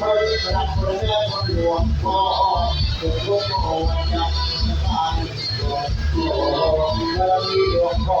เฮ้ยพระพระแม่คนหลวงพ่อเกิดลูกโอ้ยักษ์ตายหลวงพ่อมีหลวงพ่อ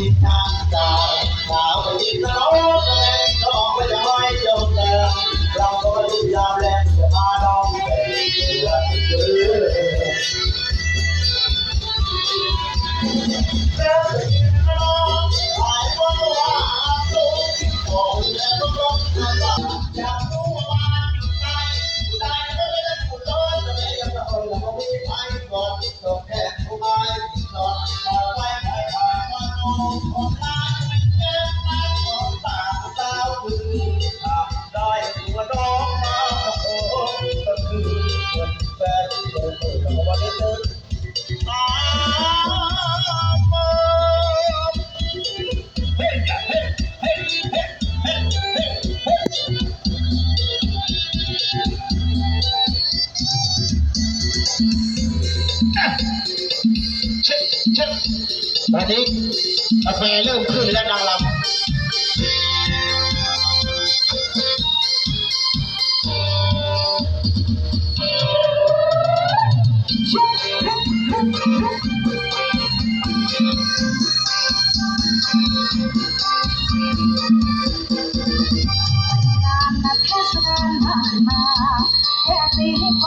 เงินคุยโน้ยชวนชวนในการเรียนายตลาดเล็กตาใหญ่พาไปจะไปมาดูเอ้สวยก็ดีทางจาวสาดีตลอดแรงน้องก็จะไม่จมแดงเรก็มายามแรงจะพาน้องไปเดือดเดือดได้ Oh, my. ตอนนี้กาแฟเริ่มขึ้นและนางลำ Happy